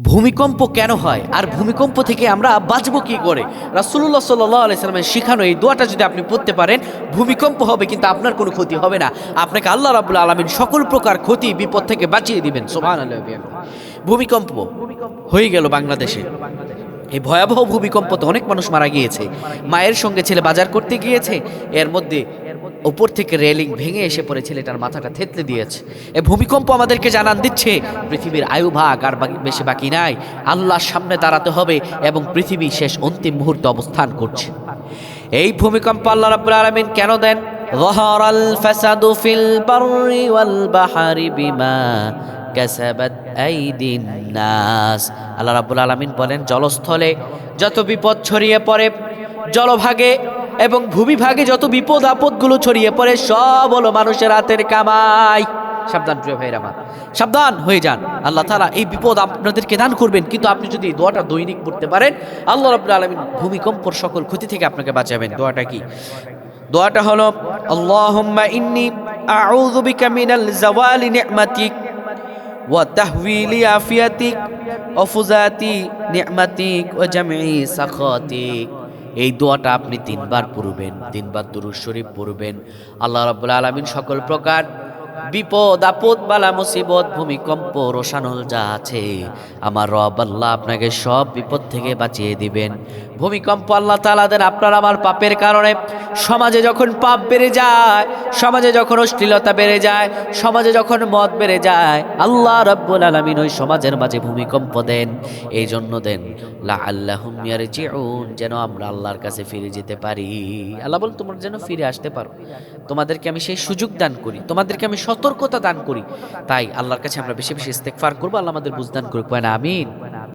ভূমিকম্প কেন হয়? আর ভূমিকম্প থেকে আমরা বাঁচবো কি করে? রাসুল্লাহ সাল্লাহ আলাইসালামের শেখানো এই দোয়াটা যদি আপনি পড়তে পারেন, ভূমিকম্প হবে কিন্তু আপনার কোনো ক্ষতি হবে না। আপনাকে আল্লাহ রাবুল আলমিন সকল প্রকার ক্ষতি, বিপদ থেকে বাঁচিয়ে দিবেন। সোমান ভূমিকম্প হয়ে গেল বাংলাদেশে। এই ভয়াবহ ভূমিকম্পতে অনেক মানুষ মারা গিয়েছে। মায়ের সঙ্গে ছেলে বাজার করতে গিয়েছে। এর মধ্যে ওপর থেকে রেলিং ভেঙে এসে পড়ে ছেলেটার মাথাটা থেতলে দিয়েছে এই ভূমিকম্প আমাদেরকে জানান দিচ্ছে পৃথিবীর আয়ু ভাগ আর বাকি বেশি বাকি নাই আল্লাহর সামনে দাঁড়াতে হবে এবং পৃথিবী শেষ অন্তিম মুহূর্তে অবস্থান করছে এই ভূমিকম্প আল্লাহ রাব্বুল আলামিন কেন দেন ظهر الفساد في البر والبحر بما কাসাবাত আইদিন নাস আল্লাহ রাব্বুল আলামিন বলেন জলস্থলে যত বিপদ ছড়িয়ে পড়ে জলভাগে এবং ভূমিভাগে যত বিপদ আপদগুলো ছড়িয়ে পড়ে, সব হলো মানুষের হাতের কামাই। সাবধান প্রিয় ভাইয়ের আমার। সাবধান হয়ে যান। আল্লাহ তালা এই বিপদ আপনাদেরকে দান করবেন, কিন্তু আপনি যদি দোয়াটা দৈনিক পড়তে পারেন, আল্লাহ রব আলমিন ভূমিকম্পর সকল ক্ষতি থেকে আপনাকে বাঁচাবেন। দোয়াটা কি? দোয়াটা হলো, আল্লাহুম্মা ইন্নি আউযু বিকা মিনাল জাওয়ালি নি'মাতিক ওয়া তাহউিলি আফিয়াতিক ওয়া ফুজাতি নি'মাতিক এই দোয়াটা আপনি তিনবার পড়বেন, তিনবার দুরুদ শরীফ পড়বেন। আল্লাহ রাব্বুল আলামিন সকল প্রকার বিপদ, আপদ, বালা, মুসিবত, ভূমিকম্প, রোশানল যা আছে, আমার রব আল্লাহ আপনাকে সব বিপদ থেকে বাঁচিয়ে দিবেন। ভূমিকম্প আল্লাহ তাআলা দেন, আপনার আমার পাপের কারণে। সমাজে যখন পাপ বেড়ে যায়, সমাজে যখন অশ্লীলতা বেড়ে যায়, সমাজে যখন মদ বেড়ে যায়, আল্লাহ রব্বুল আলামিন ওই সমাজের মাঝে ভূমিকম্প দেন। এই জন্য দেন লা আল্লাহুম ইয়ারজিউন, যেন আমরা আল্লাহর কাছে ফিরে যেতে পারি। আল্লাহ বল তোমরা যেন ফিরে আসতে পারো। তোমাদেরকে আমি সেই সুযোগ দান করি, তোমাদেরকে আমি সতর্কতা দান করি। তাই আল্লাহর কাছে আমরা বেশি বেশি ইস্তেগফার করব, আল্লাহ আমাদের বুঝদান করুক। না আমিন।